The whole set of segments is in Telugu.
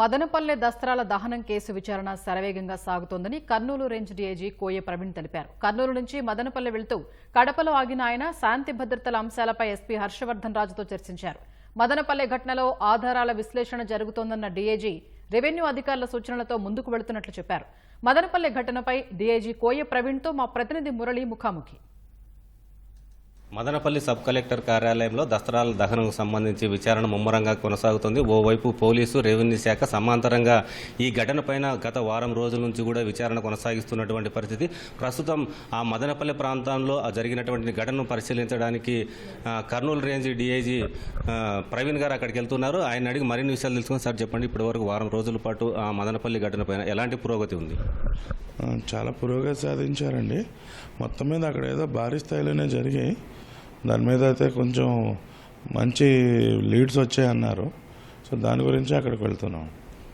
మదనపల్లె దస్త్రాల దహనం కేసు విచారణ శరవేగంగా సాగుతోందని కర్నూలు రేంజ్ డీఐజీ కోయ ప్రవీణ్ తెలిపారు. కర్నూలు నుంచి మదనపల్లె వెళ్తూ కడపలో ఆగిన ఆయన శాంతి భద్రతల అంశాలపై ఎస్పీ హర్షవర్ధన్ రాజుతో చర్చించారు. మదనపల్లె ఘటనలో ఆధారాల విశ్లేషణ జరుగుతోందన్న డీఐజీ రెవెన్యూ అధికారుల సూచనలతో ముందుకు వెళుతున్నట్లు చెప్పారు. మదనపల్లె ఘటనపై డీఐజీ కోయ ప్రవీణ్తో మా ప్రతినిధి మురళి ముఖాముఖి. మదనపల్లి సబ్ కలెక్టర్ కార్యాలయంలో దసరాల దహనంకు సంబంధించి విచారణ ముమ్మరంగా కొనసాగుతుంది. ఓవైపు పోలీసు రెవెన్యూ శాఖ సమాంతరంగా ఈ ఘటనపైన గత వారం రోజుల నుంచి కూడా విచారణ కొనసాగిస్తున్నటువంటి పరిస్థితి. ప్రస్తుతం ఆ మదనపల్లి ప్రాంతంలో ఆ జరిగినటువంటి ఘటనను పరిశీలించడానికి కర్నూలు రేంజ్ డీఐజీ ప్రవీణ్ గారు అక్కడికి వెళ్తున్నారు. ఆయన అడిగి మరిన్ని విషయాలు తెలుసుకుని సార్ చెప్పండి. ఇప్పటివరకు వారం రోజుల పాటు ఆ మదనపల్లి ఘటనపైన ఎలాంటి పురోగతి ఉంది? చాలా పురోగతి సాధించారండి. మొత్తం మీద అక్కడ ఏదో భారీ స్థాయిలోనే జరిగాయి. దాని మీద అయితే కొంచెం మంచి లీడ్స్ వచ్చాయన్నారు సో దాని గురించి అక్కడికి వెళ్తున్నాం.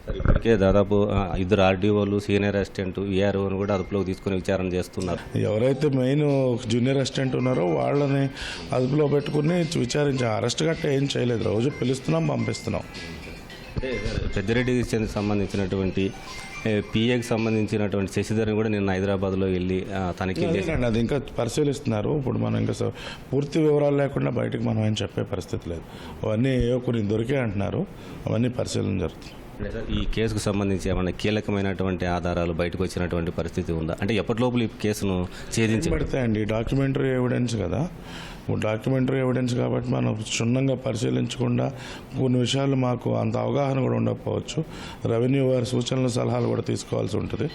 సార్ ఇప్పటికే దాదాపు ఇద్దరు ఆర్డీఓలు సీనియర్ అసిస్టెంట్ ఈఆర్ఓను కూడా అదుపులోకి తీసుకుని విచారణ చేస్తున్నారు. ఎవరైతే మెయిన్ జూనియర్ అసిస్టెంట్ ఉన్నారో వాళ్ళని అదుపులో పెట్టుకుని విచారించాం అరెస్ట్ గట్ట ఏం చేయలేదు. రోజు పిలుస్తున్నాం పంపిస్తున్నాం. పెద్దిరెడ్డికి చెంది- సంబంధించినటువంటి పిఏకి సంబంధించినటువంటి శశిధర్ని కూడా నిన్న హైదరాబాద్లో వెళ్ళి తనిఖీ చేసి అది ఇంకా పరిశీలిస్తున్నారు. ఇప్పుడు మనం ఇంకా పూర్తి వివరాలు లేకుండా బయటకు మనం ఏం చెప్పే పరిస్థితి లేదు. అవన్నీ ఏవో కొన్ని దొరికే అంటున్నారు. అవన్నీ పరిశీలన జరుగుతుంది. ఈ కేసుకు సంబంధించి ఏమైనా కీలకమైనటువంటి ఆధారాలు బయటకు వచ్చినటువంటి పరిస్థితి ఉందా? అంటే ఎప్పటిలోపల ఈ కేసును ఛేదించి పడతాయండి. డాక్యుమెంటరీ ఎవిడెన్స్ కదా. డాక్యుమెంటరీ ఎవిడెన్స్ కాబట్టి మనం క్షుణ్ణంగా పరిశీలించకుండా కొన్ని విషయాలు మాకు అంత అవగాహన కూడా ఉండకపోవచ్చు. రెవెన్యూ వారి సూచనలు సలహాలు కూడా తీసుకోవాల్సి ఉంటుంది.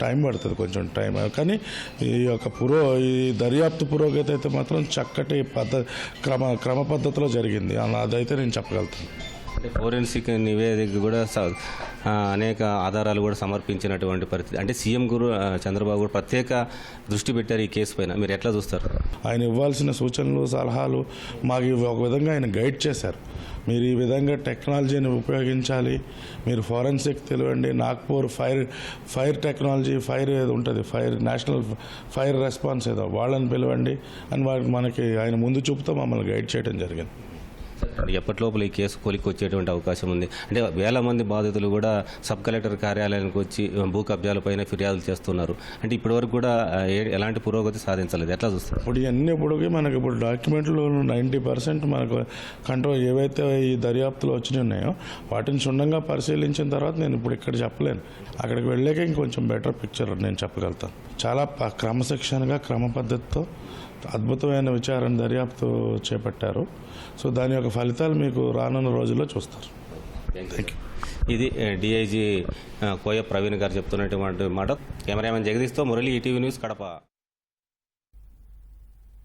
టైం పడుతుంది కొంచెం టైం. కానీ ఈ యొక్క పురో ఈ దర్యాప్తు పురోగతి అయితే మాత్రం చక్కటి పద్ధ క్రమ క్రమ పద్ధతిలో జరిగింది. అలా అదైతే నేను చెప్పగలుగుతాను. ఫోరెన్సిక్ నివేదిక కూడా అనేక ఆధారాలు కూడా సమర్పించినటువంటి పరిస్థితి. అంటే సీఎం గురు చంద్రబాబు కూడా ప్రత్యేక దృష్టి పెట్టారు ఈ కేసు పైన. మీరు ఎట్లా చూస్తారు? ఆయన ఇవ్వాల్సిన సూచనలు సలహాలు మాకు ఒక విధంగా ఆయన గైడ్ చేశారు. మీరు ఈ విధంగా టెక్నాలజీని ఉపయోగించాలి. మీరు forensic తెలియండి. Nagpur fire fire technology fire ఏదో ఉంటుంది ఫైర్ నేషనల్ ఫైర్ రెస్పాన్స్ ఏదో వాళ్ళని పిలవండి. అని వారికి మనకి ఆయన ముందు చూపుతూ మమ్మల్ని గైడ్ చేయడం జరిగింది. ఎప్పటిలోపల ఈ కేసు కొలికి వచ్చేటువంటి అవకాశం ఉంది. అంటే వేల మంది బాధితులు కూడా సబ్ కలెక్టర్ కార్యాలయానికి వచ్చి భూ కబ్జాలపైన ఫిర్యాదులు చేస్తున్నారు. అంటే ఇప్పటివరకు కూడా ఏ- ఎలాంటి పురోగతి సాధించలేదు. ఎట్లా చూస్తారు? ఇప్పుడు ఇవన్నీ ఇప్పుడుకి మనకి ఇప్పుడు డాక్యుమెంట్లు నైంటీ పర్సెంట్ మనకు కంట్రోల్ ఏవైతే ఈ దర్యాప్తులో వచ్చినాయి ఉన్నాయో వాటిని క్షుణ్ణంగా పరిశీలించిన తర్వాత నేను ఇప్పుడు ఇక్కడ చెప్పలేను. అక్కడికి వెళ్ళాక ఇంకొంచెం బెటర్ పిక్చర్ నేను చెప్పగలుగుతాను. చాలా క్రమశిక్షణగా క్రమ పద్ధతితో అద్భుతమైన విచారణ దర్యాప్తు చేపట్టారు. సో దాని యొక్క ఫలితాలు మీకు రానున్న రోజుల్లో చూస్తారు. థ్యాంక్ యూ ఇది డిఐజీ కోయ ప్రవీణ్ గారు చెప్తున్నటువంటి మాట. కెమెరామెన్ జగదీష్తో మురళి ఈటీవీ న్యూస్ కడప.